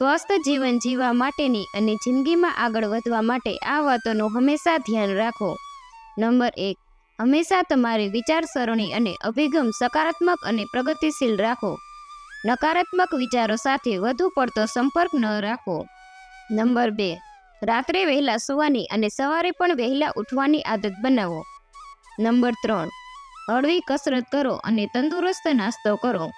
સ્વસ્થ જીવન જીવવા માટેની અને જિંદગીમાં આગળ વધવા માટે આ વાતોનું હંમેશા ધ્યાન રાખો. નંબર એક, હંમેશા તમારી વિચારસરણી અને અભિગમ સકારાત્મક અને પ્રગતિશીલ રાખો. નકારાત્મક વિચારો સાથે વધુ પડતો સંપર્ક ન રાખો. નંબર બે, રાત્રે વહેલા સુવાની અને સવારે પણ વહેલા ઉઠવાની આદત બનાવો. નંબર ત્રણ, હળવી કસરત કરો અને તંદુરસ્ત નાસ્તો કરો.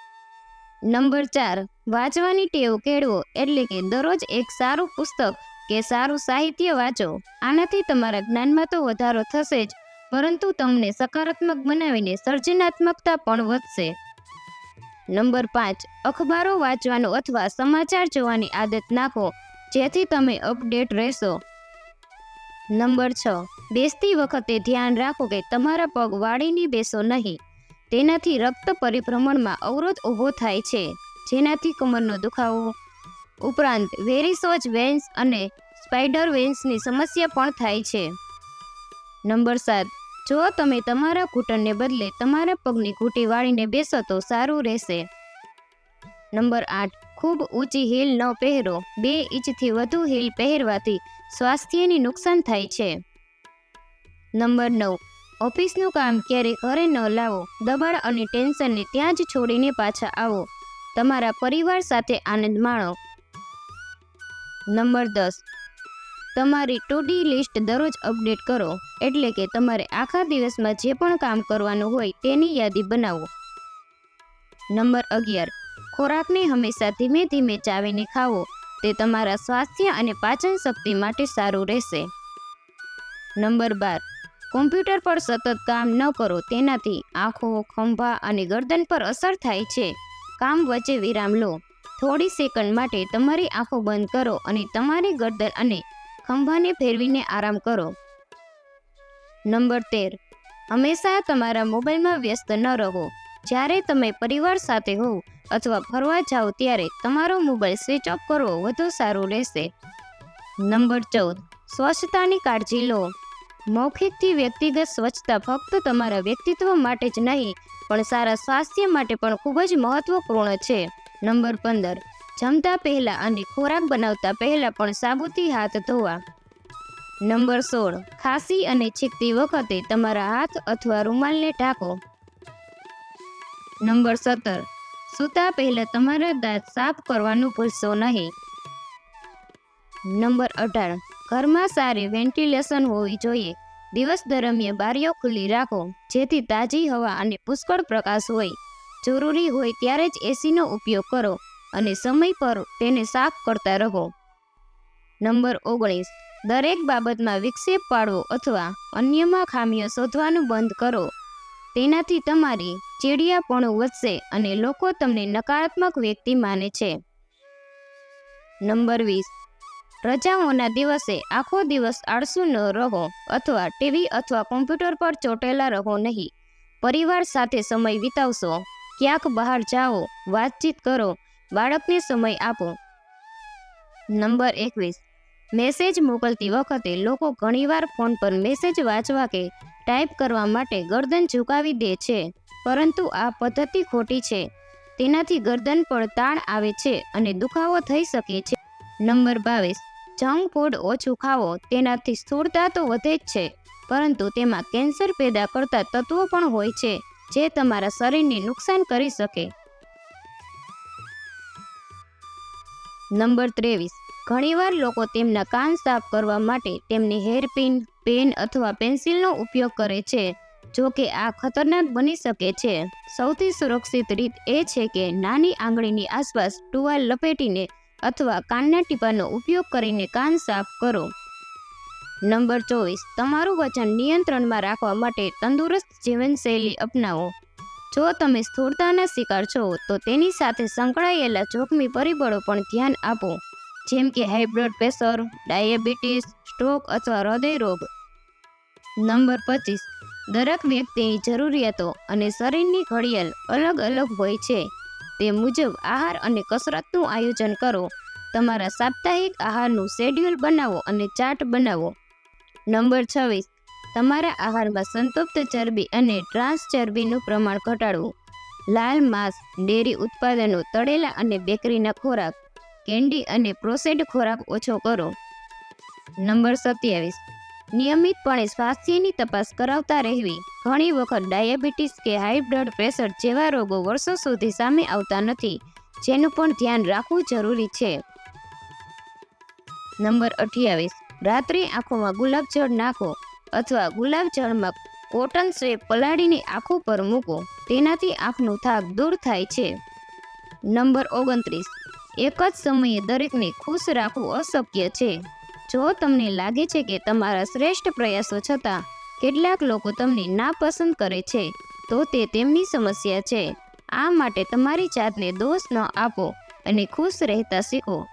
નંબર ચાર, વાંચવાની ટેવ કેળવો એટલે કે દરરોજ એક સારું પુસ્તક કે સારું સાહિત્ય વાંચો. આનાથી તમારા જ્ઞાનમાં તો વધારો થશે જ, પરંતુ તમને સકારાત્મક બનાવીને સર્જનાત્મકતા પણ વધશે. નંબર પાંચ, અખબારો વાંચવાનો અથવા સમાચાર જોવાની આદત નાખો, જેથી તમે અપડેટ રહેશો. નંબર છ, બેસતી વખતે ધ્યાન રાખો કે તમારા પગ વાળીને બેસો નહીં. તેનાથી રક્ત પરિભ્રમણમાં અવરોધ ઊભો થાય છે, જેનાથી કમરનો દુખાવો. ઉપરાંત વેરીસોજ વેન્સ અને સ્પાઈડર વેન્સની સમસ્યા પણ થાય છે. નંબર સાત. જો તમે તમારા ઘૂંટણને બદલે તમારા પગની ઘૂંટી વાળીને બેસો તો સારું રહેશે. નંબર આઠ. ખૂબ ઊંચી હીલ ન પહેરો. બે ઇંચથી વધુ હીલ પહેરવાથી સ્વાસ્થ્યની નુકસાન થાય છે. નંબર નવ. ઓફિસનું કામ ક્યારેય ઘરે ન લાવો. દબાણ અને ટેન્શનને ત્યાં જ છોડીને પાછા આવો. તમારા પરિવાર સાથે આનંદ માણો. નંબર દસ. તમારી ટુ ડી લિસ્ટ દરરોજ અપડેટ કરો, એટલે કે તમારે આખા દિવસમાં જે પણ કામ કરવાનું હોય તેની યાદી બનાવો. નંબર અગિયાર. ખોરાકને હંમેશા ધીમે ધીમે ચાવીને ખાવો. તે તમારા સ્વાસ્થ્ય અને પાચન શક્તિ માટે સારું રહેશે. નંબર બાર. કોમ્પ્યુટર પર સતત કામ ન કરો તેનાથી આંખો, ખંભા અને ગરદન પર અસર થાય છે. કામ વચ્ચે વિરામ લો. થોડી સેકન્ડ માટે તમારી આંખો બંધ કરો અને તમારી ગરદન અને ખંભાને ફેરવીને આરામ કરો. નંબર તેર. હંમેશા તમારા મોબાઈલમાં વ્યસ્ત ન રહો. જ્યારે તમે પરિવાર સાથે હોવ અથવા ફરવા જાઓ ત્યારે તમારો મોબાઈલ સ્વિચ ઓફ કરવો વધુ સારું રહેશે. નંબર ચૌદ. સ્વચ્છતાની કાળજી લો. મૌખિકથી વ્યક્તિગત સ્વચ્છતા ફક્ત તમારા વ્યક્તિત્વ માટે જ નહીં, પણ સારા સ્વાસ્થ્ય માટે પણ ખૂબ જ મહત્વપૂર્ણ છે. નંબર પંદર. જમતા પહેલાં અને ખોરાક બનાવતા પહેલાં પણ સાબુથી હાથ ધોવા. નંબર સોળ. ખાંસી અને છીંકતી વખતે તમારા હાથ અથવા રૂમાલને ઢાંકો. નંબર સત્તર. સૂતા પહેલાં તમારા દાંત સાફ કરવાનું ભૂલશો નહીં. નંબર અઢાર. ઘરમાં સારી વેન્ટિલેશન હોવી જોઈએ. દિવસ દરમિયાન બારીઓ ખુલ્લી રાખો, જેથી તાજી હવા અને પુષ્કળ પ્રકાશ હોય. જરૂરી હોય ત્યારે જ એસીનો ઉપયોગ કરો અને સમય પર તેને સાફ કરતા રહો. નંબર ઓગણીસ. દરેક બાબતમાં વિક્ષેપ પાડવો અથવા અન્યમાં ખામીઓ શોધવાનું બંધ કરો. તેનાથી તમારી ચીડિયાપણું વધશે અને લોકો તમને નકારાત્મક વ્યક્તિ માને છે. નંબર વીસ. રજાઓના દિવસે આખો દિવસ આળસુ ન રહો અથવા ટીવી અથવા કોમ્પ્યુટર પર ચોટેલા રહો નહીં. પરિવાર સાથે સમય વિતાવશો, ક્યાંક બહાર જાઓ, વાતચીત કરો, બાળકને સમય આપો. નંબર એકવીસ. મેસેજ મોકલતી વખતે લોકો ઘણીવાર ફોન પર મેસેજ વાંચવા કે ટાઈપ કરવા માટે ગરદન ઝુકાવી દે છે, પરંતુ આ પદ્ધતિ ખોટી છે. તેનાથી ગરદન પર તાણ આવે છે અને દુખાવો થઈ શકે છે. નંબર બાવીસ. જંક ફૂડ ઓછું ખાવો તેનાથી સ્થૂળતા તો વધે જ છે, પરંતુ તેમાં કેન્સર પેદા કરતા તત્વો પણ હોય છે, જે તમારા શરીરને નુકસાન કરી શકે. નંબર ત્રેવીસ. ઘણીવાર લોકો તેમના કાન સાફ કરવા માટે તેમની હેરપિન, પેન અથવા પેન્સિલનો ઉપયોગ કરે છે, જો કે આ ખતરનાક બની શકે છે. સૌથી સુરક્ષિત રીત એ છે કે નાની આંગળીની આસપાસ ટુવાલ લપેટીને અથવા કાનના ટીપાનો ઉપયોગ કરીને કાન સાફ કરો. નંબર ચોવીસ, તમારું વજન નિયંત્રણમાં રાખવા માટે તંદુરસ્ત જીવનશૈલી અપનાવો. જો તમે સ્થૂળતાના શિકાર છો, તો તેની સાથે સંકળાયેલા જોખમી પરિબળો પણ ધ્યાન આપો, જેમ કે high blood pressure, diabetes, stroke અથવા હૃદય રોગ. નંબર પચીસ, દરેક વ્યક્તિની જરૂરિયાતો અને શરીરની ઘડિયાળ અલગ અલગ હોય છે. તે મુજબ આહાર અને કસરતનું આયોજન કરો. તમારા સાપ્તાહિક આહારનું શેડ્યુલ બનાવો અને ચાર્ટ બનાવો. નંબર છવ્વીસ, તમારા આહારમાં સંતૃપ્ત ચરબી અને ટ્રાન્સ ચરબીનું પ્રમાણ ઘટાડવું. લાલ માંસ, ડેરી ઉત્પાદનો, તળેલા અને બેકરીના ખોરાક, કેન્ડી અને પ્રોસેસ્ડ ખોરાક ઓછો કરો. નંબર સત્યાવીસ, નિયમિતપણે સ્વાસ્થ્યની તપાસ કરાવતા રહેવી. ઘણી વખત ડાયાબિટીસ કે હાઈ બ્લડ પ્રેશર જેવા રોગો વર્ષો સુધી સામે આવતા નથી, જેનું પણ ધ્યાન રાખવું જરૂરી છે. નંબર અઠ્યાવીસ. રાત્રે આંખોમાં ગુલાબજળ નાખો અથવા ગુલાબજળમાં કોટન સ્વેપ પલાળીને આંખો પર મૂકો. તેનાથી આંખનો થાક દૂર થાય છે. નંબર ઓગણત્રીસ. એક જ સમયે દરેકને ખુશ રાખવું અશક્ય છે. જો તમને લાગે છે કે તમારા શ્રેષ્ઠ પ્રયાસો છતાં કેટલાક લોકો તમને નાપસંદ કરે છે, તો તે તેમની સમસ્યા છે. આ માટે તમારી જાતને દોષ ન આપો અને ખુશ રહેતા શીખો.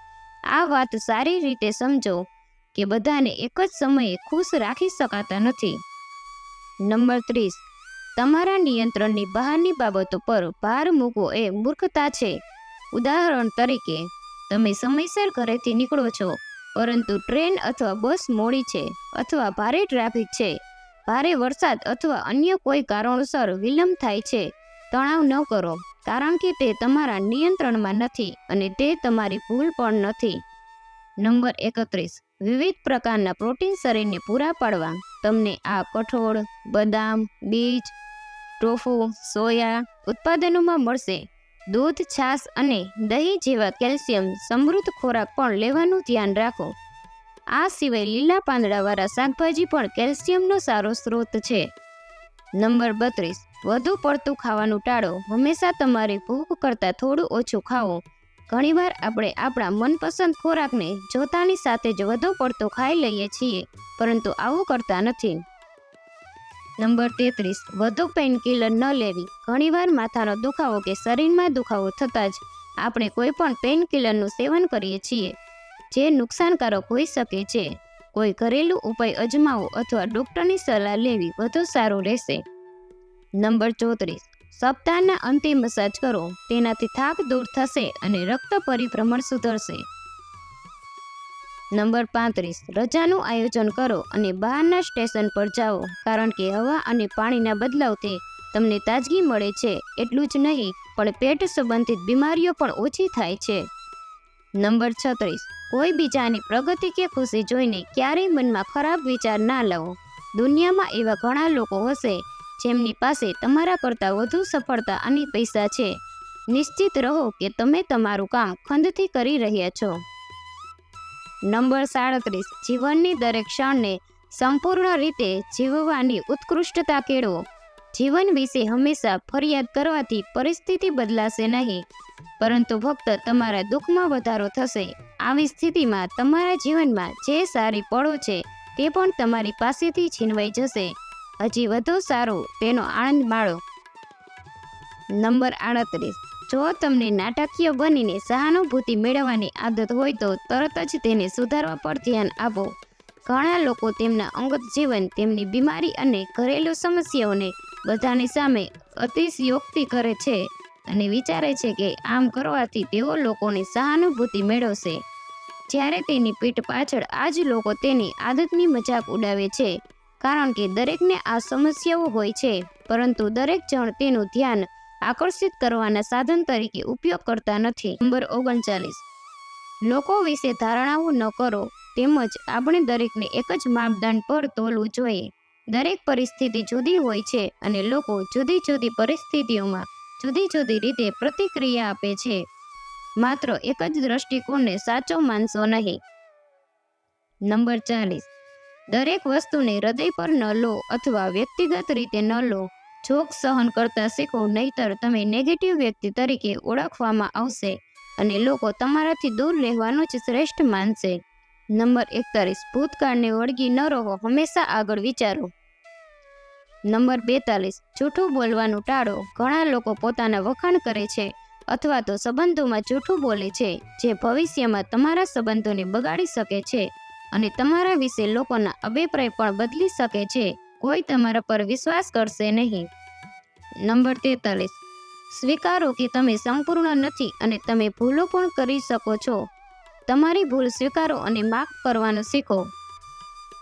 આ વાત સારી રીતે સમજો કે બધાને એક જ સમયે ખુશ રાખી શકાતા નથી. નંબર ત્રીસ. તમારા નિયંત્રણની બહારની બાબતો પર ભાર મૂકવો એ મૂર્ખતા છે. ઉદાહરણ તરીકે, તમે સમયસર ઘરેથી નીકળો છો, પરંતુ ટ્રેન અથવા બસ મોડી છે અથવા ભારે ટ્રાફિક છે, ભારે વરસાદ અથવા અન્ય કોઈ કારણોસર વિલંબ થાય છે, તણાવ ન કરો. કારણ કે તે તમારા નિયંત્રણમાં નથી અને તે તમારી ભૂલ પણ નથી. નંબર એકત્રીસ. વિવિધ પ્રકારના પ્રોટીન શરીરને પૂરા પાડવા. તમને આ કઠોળ, બદામ, બીજ, ટોફુ, સોયા ઉત્પાદનોમાં મળશે. દૂધ, છાશ અને દહીં જેવા કેલ્શિયમ સમૃદ્ધ ખોરાક પણ લેવાનું ધ્યાન રાખો. આ સિવાય લીલા પાંદડાવાળા શાકભાજી પણ કેલ્શિયમનો સારો સ્ત્રોત છે. નંબર બત્રીસ, વધુ પડતું ખાવાનું ટાળો. હંમેશા તમારી ભૂખ કરતાં થોડું ઓછું ખાઓ. ઘણીવાર આપણે આપણા મનપસંદ ખોરાકને જોતાની સાથે જ વધુ પડતો ખાઈ લઈએ છીએ, પરંતુ આવું કરતા નથી. નંબર તેત્રીસ, વધુ પેનકિલર ન લેવી. ઘણીવાર માથાનો દુખાવો કે શરીરમાં દુખાવો થતાં જ આપણે કોઈ પણ પેનકિલરનું સેવન કરીએ છીએ, જે નુકસાનકારક હોઈ શકે છે. કોઈ ઘરેલું ઉપાય અજમાવો અથવા ડૉક્ટરની સલાહ લેવી વધુ સારું રહેશે. નંબર ચોત્રીસ, સપ્તાહના અંતે મસાજ કરો. તેનાથી થાક દૂર થશે અને રક્ત પરિભ્રમણ સુધરશે. નંબર પાંત્રીસ, રજાનું આયોજન કરો અને બહારના સ્ટેશન પર જાઓ, કારણ કે હવા અને પાણીના બદલાવથી તમને તાજગી મળે છે. એટલું જ નહીં, પણ પેટ સંબંધિત બીમારીઓ પણ ઓછી થાય છે. નંબર છત્રીસ. કોઈ બીજાની પ્રગતિ કે ખુશી જોઈને ક્યારેય મનમાં ખરાબ વિચાર ના લાવો. દુનિયામાં એવા ઘણા લોકો હશે, જેમની પાસે તમારા કરતાં વધુ સફળતા અને પૈસા છે. નિશ્ચિત રહો કે તમે તમારું કામ ખંડથી કરી રહ્યા છો. નંબર સાડત્રીસ. જીવનની દરેક ક્ષણને સંપૂર્ણ રીતે જીવવાની ઉત્કૃષ્ટતા કેળવો. જીવન વિશે હંમેશા ફરિયાદ કરવાથી પરિસ્થિતિ બદલાશે નહીં. પરંતુ ફક્ત તમારા દુઃખમાં વધારો થશે. આવી સ્થિતિમાં તમારા જીવનમાં જે સારી પળો છે, તે પણ તમારી પાસેથી છીનવાઈ જશે. હજી વધુ સારું તેનો આનંદ માણો. નંબર આડત્રીસ. જો તમને નાટકીય બનીને સહાનુભૂતિ મેળવવાની આદત હોય તો તરત જ તેને સુધારવા પર ધ્યાન આપો. ઘણા લોકો તેમના અંગત જીવન, તેમની બીમારી અને ઘરેલું સમસ્યાઓને બધાની સામે અતિશયોક્તિ કરે છે અને વિચારે છે કે આમ કરવાથી તેઓ લોકોની સહાનુભૂતિ મેળવશે. જ્યારે તેની પીઠ પાછળ આ જ લોકો તેની આદતની મજાક ઉડાવે છે, કારણ કે દરેકને આ સમસ્યાઓ હોય છે, પરંતુ દરેક જણ તેનું ધ્યાન આકર્ષિત કરવાના સાધન તરીકે ઉપયોગ કરતા નથી. નંબર ઓગણચાલીસ. લોકો વિશે ધારણાઓ ન કરો, તેમજ આપણે દરેકને એક જ માપદંડ પર તોલવું જોઈએ. દરેક પરિસ્થિતિ જુદી હોય છે અને લોકો જુદી જુદી પરિસ્થિતિઓમાં જુદી જુદી રીતે પ્રતિક્રિયા આપે છે. માત્ર એક જ દ્રષ્ટિકોણને સાચો માનશો નહીં. નંબર ચાલીસ. દરેક વસ્તુને હૃદય પર ન લો અથવા વ્યક્તિગત રીતે ન લો. જોક સહન કરતા શીખો, નહીતર તમે નેગેટિવ વ્યક્તિ તરીકે ઓળખવામાં આવશે અને લોકો તમારાથી દૂર રહેવાનું જ શ્રેષ્ઠ માનશે. નંબર એકતાલીસ. ભૂતકાળને વળગી ન રહો. હંમેશા આગળ વિચારો. નંબર બેતાલીસ, જૂઠું બોલવાનું ટાળો. ઘણા લોકો પોતાના વખાણ કરે છે અથવા તો સંબંધોમાં જૂઠું બોલે છે, જે ભવિષ્યમાં તમારા સંબંધોને બગાડી શકે છે અને તમારા વિશે લોકોના અભિપ્રાય પણ બદલી શકે છે. કોઈ તમારા પર વિશ્વાસ કરશે નહીં. નંબર તેતાલીસ, સ્વીકારો કે તમે સંપૂર્ણ નથી અને તમે ભૂલો પણ કરી શકો છો. તમારી ભૂલ સ્વીકારો અને માફ કરવાનું શીખો.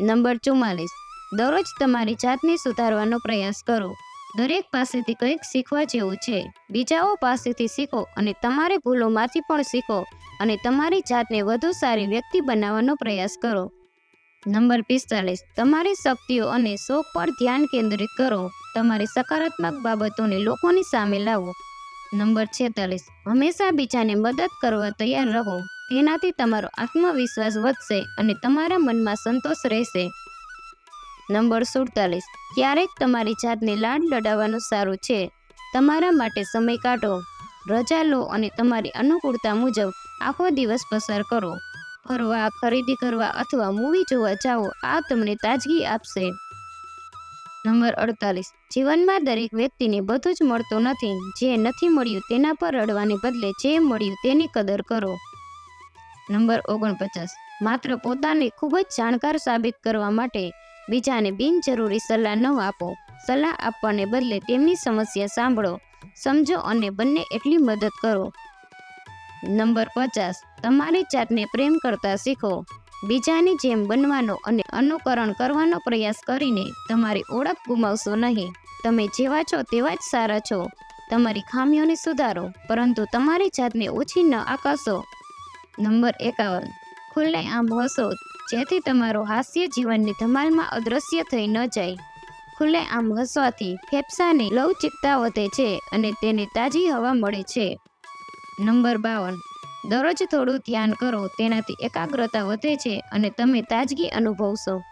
નંબર ચુમ્માલીસ દરરોજ તમારી જાતને સુધારવાનો પ્રયાસ કરો. દરેક પાસેથી કંઈક શીખવા જેવું છે. બીજાઓ પાસેથી શીખો અને તમારી ભૂલોમાંથી પણ શીખો અને તમારી જાતને વધુ સારી વ્યક્તિ બનાવવાનો પ્રયાસ કરો. નંબર પિસ્તાલીસ. તમારી શક્તિઓ અને શોખ પર ધ્યાન કેન્દ્રિત કરો. તમારી સકારાત્મક બાબતોને લોકોની સામે લાવો. નંબર છેતાલીસ. હંમેશા બીજાને મદદ કરવા તૈયાર રહો. તેનાથી તમારો આત્મવિશ્વાસ વધશે અને તમારા મનમાં સંતોષ રહેશે. નંબર સુડતાલીસ. ક્યારેક તમારી જાતને લાડ લડાવવાનું સારું છે. તમારા માટે સમય કાઢો. રજા લો અને તમારી અનુકૂળતા મુજબ આખો દિવસ પસાર કરો. ફરવા, ખરીદી કરવા અથવા મૂવી જોવા જાઓ, આ તમને તાજગી આપશે. નંબર અડતાલીસ. જીવનમાં દરેક વ્યક્તિને બધું જ મળતું નથી. જે નથી મળ્યું તેના પર રડવાને બદલે જે મળ્યું તેની કદર કરો. નંબર ઓગણપચાસ. માત્ર પોતાને ખૂબ જ જાણકાર સાબિત કરવા માટે બીજાને બિનજરૂરી સલાહ ન આપો. સલાહ આપવાને બદલે તેમની સમસ્યા સાંભળો, સમજો અને બંને એટલી મદદ કરો. નંબર પચાસ, તમારી જાતને પ્રેમ કરતા શીખો. બીજાની જેમ બનવાનો અને અનુકરણ કરવાનો પ્રયાસ કરીને તમારી ઓળખ ગુમાવશો નહીં. તમે જેવા છો તેવા જ સારા છો. તમારી ખામીઓને સુધારો, પરંતુ તમારી જાતને ઓછી ન આકાશો. નંબર એકાવન ખુલ્લે આમ હસો, જેથી તમારો હાસ્ય જીવનની ધમાલમાં અદ્રશ્ય થઈ ન જાય. ખુલ્લે આમ હસવાથી ફેફસાની લવચિકતા વધે છે અને તેને તાજી હવા મળે છે. નંબર બાવન. દરરોજ થોડું ધ્યાન કરો, તેનાથી એકાગ્રતા વધે છે અને તમે તાજગી અનુભવશો.